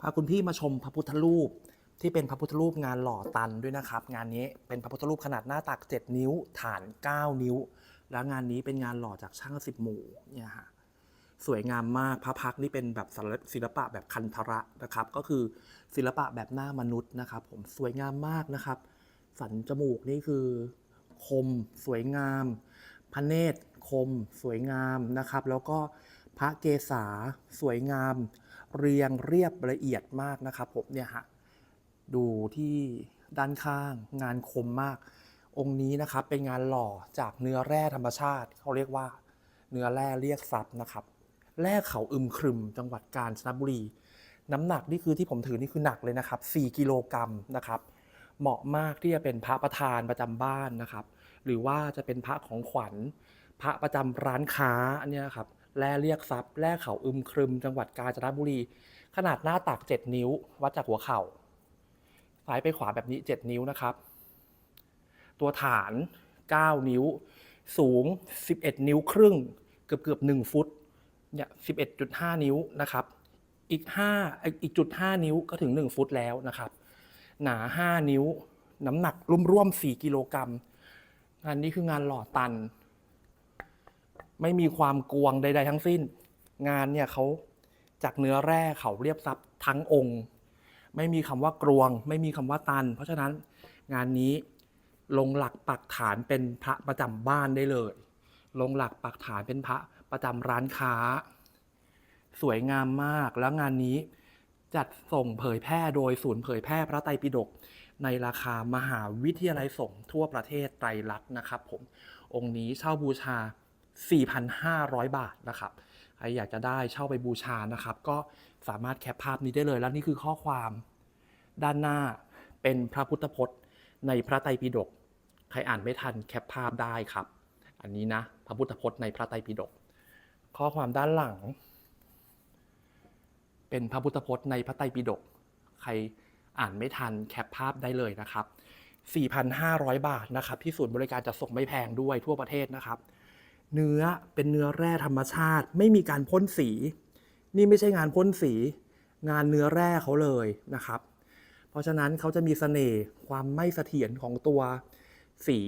พาคุณพี่มาชมพระพุทธรูปที่เป็นพระพุทธรูปงานหล่อตันด้วยนะครับ งานนี้เป็นพระพุทธรูปขนาดหน้าตัก 7 นิ้ว ฐาน 9 นิ้ว แล้วงานนี้เป็นงานหล่อจากช่างสิบหมู่เนี่ยฮะสวยงามมากพระพักนี่เป็นแบบศิลปะแบบคันธระนะครับ ก็คือศิลปะแบบหน้ามนุษย์นะครับ ผมสวยงามมากนะครับ สันจมูกนี่คือ คม สวยงามพระเนตรคม สวยงามนะครับ แล้วก็พระเกศาสวยงาม เรียงเรียบละเอียดมากนะครับผมเนี่ยฮะดูที่ด้านข้างงานคมมาก องค์นี้นะครับเป็นงานหล่อจากเนื้อแร่ธรรมชาติเขาเรียกว่า เนื้อแร่เรียกทรัพย์นะครับแร่เขาอึมครึมจังหวัดกาญจนบุรี น้ำหนักนี่คือที่ผมถือนี่คือหนักเลยนะครับ 4 กิโลกรัมนะครับ เหมาะมากที่จะเป็นพระประธานประจำบ้านนะครับ หรือว่าจะเป็นพระของขวัญพระประจำร้านค้าอันนี้ครับ แร่เรียกทรัพย์แร่เขาอึมครึม จังหวัดกาญจนบุรี ขนาดหน้าตัก 7 นิ้ว วัดจากหัวเข่า ซ้ายไปขวาแบบนี้ 7 นิ้วนะครับ ตัวฐาน 9 นิ้ว สูง 11 นิ้วครึ่ง เกือบเกือบ1ฟุต เนี่ย11.5 นิ้วนะครับ อีก5อีกจุด5นิ้วก็ถึง 1 ฟุตแล้วนะครับ หนา 5 นิ้ว น้ำหนักร่วมๆ4กิโลกรัมงานนี้คืองานหล่อตัน ไม่มีความกวงใด ๆ ทั้งสิ้น งานเนี่ยเขาจากเนื้อแร่เขาเรียบซับทั้งองค์ ไม่มีคำว่ากรวง ไม่มีคำว่าตัน เพราะฉะนั้นงานนี้ลงหลักปักฐานเป็นพระประจำบ้านได้เลย ลงหลักปักฐานเป็นพระประจำร้านค้า สวยงามมากแล้วงานนี้จัดส่งเผยแพร่โดยศูนย์เผยแพร่พระไตรปิฎกในราคามหาวิทยาลัยสงฆ์ทั่วประเทศไตรลักษณ์นะครับผมองค์นี้เช่าบูชา 4,500 บาทนะครับใครอยากจะได้เช่าไปบูชานะครับ ก็สามารถแคปภาพนี้ได้เลย แล้วนี่คือข้อความด้านหน้าเป็นพระพุทธพจน์ ในพระไตรปิฎกใครอ่านไม่ทันแคปภาพได้ครับ อันนี้นะพระพุทธพจน์ในพระไตรปิฎกข้อความด้านหลัง เป็นพระพุทธพจน์ในพระไตรปิฎกใครอ่านไม่ทันแคปภาพได้เลยนะครับ 4,500 บาทนะครับ ที่ศูนย์บริการจะส่งไม่แพงด้วยทั่วประเทศนะครับ เนื้อเป็นเนื้อแร่ธรรมชาติ ไม่มีการพ่นสี นี่ไม่ใช่งานพ่นสี งานเนื้อแร่เขาเลยนะครับ เพราะฉะนั้นเขาจะมีเสน่ห์ความไม่เสถียรของตัวสี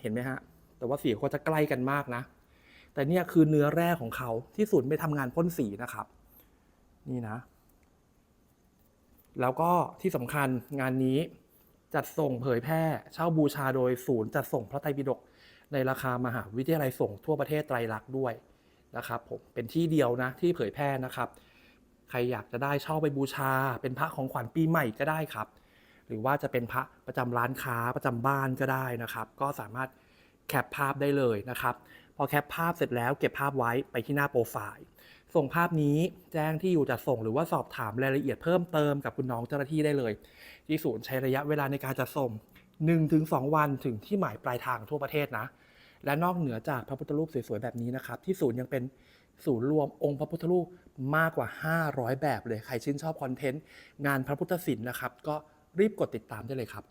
เห็นไหมฮะแต่ว่าสีเขาจะใกล้กันมากนะ แต่เนี่ยคือเนื้อแร่ของเขาที่ศูนย์ไม่ทำงานพ่นสีนะครับ นี่นะ แล้วก็ที่สำคัญงานนี้จัดส่งเผยแพร่เช่าบูชาโดยศูนย์จัดส่งพระไตรปิฎก ในราคามหาวิทยาลัยส่งทั่วประเทศไตรลักษณ์ด้วยนะครับผมเป็นที่เดียวนะที่เผยแพร่นะครับ ใครอยากจะได้เช่าไปบูชา เป็นพระของขวัญปีใหม่ก็ได้ครับ หรือว่าจะเป็นพระประจำร้านค้าประจำบ้านก็ได้นะครับ ก็สามารถแคปภาพได้เลยนะครับ พอแคปภาพเสร็จแล้วเก็บภาพไว้ไปที่หน้าโปรไฟล์ ส่งภาพนี้แจ้งที่อยู่จัดส่งหรือว่าสอบถามรายละเอียดเพิ่มเติมกับคุณน้องเจ้าหน้าที่ได้เลย ที่ศูนย์ใช้ระยะเวลาในการจัดส่ง 1-2 วันถึงที่หมายปลายทางทั่วประเทศนะ และนอกเหนือจากพระพุทธรูปสวยๆ แบบนี้นะครับ ที่ศูนย์ยังเป็นศูนย์รวมองค์พระพุทธรูปมากกว่า 500 แบบเลย ใครชื่นชอบคอนเทนต์งานพระพุทธศิลป์นะครับ ก็รีบกดติดตามได้เลยครับ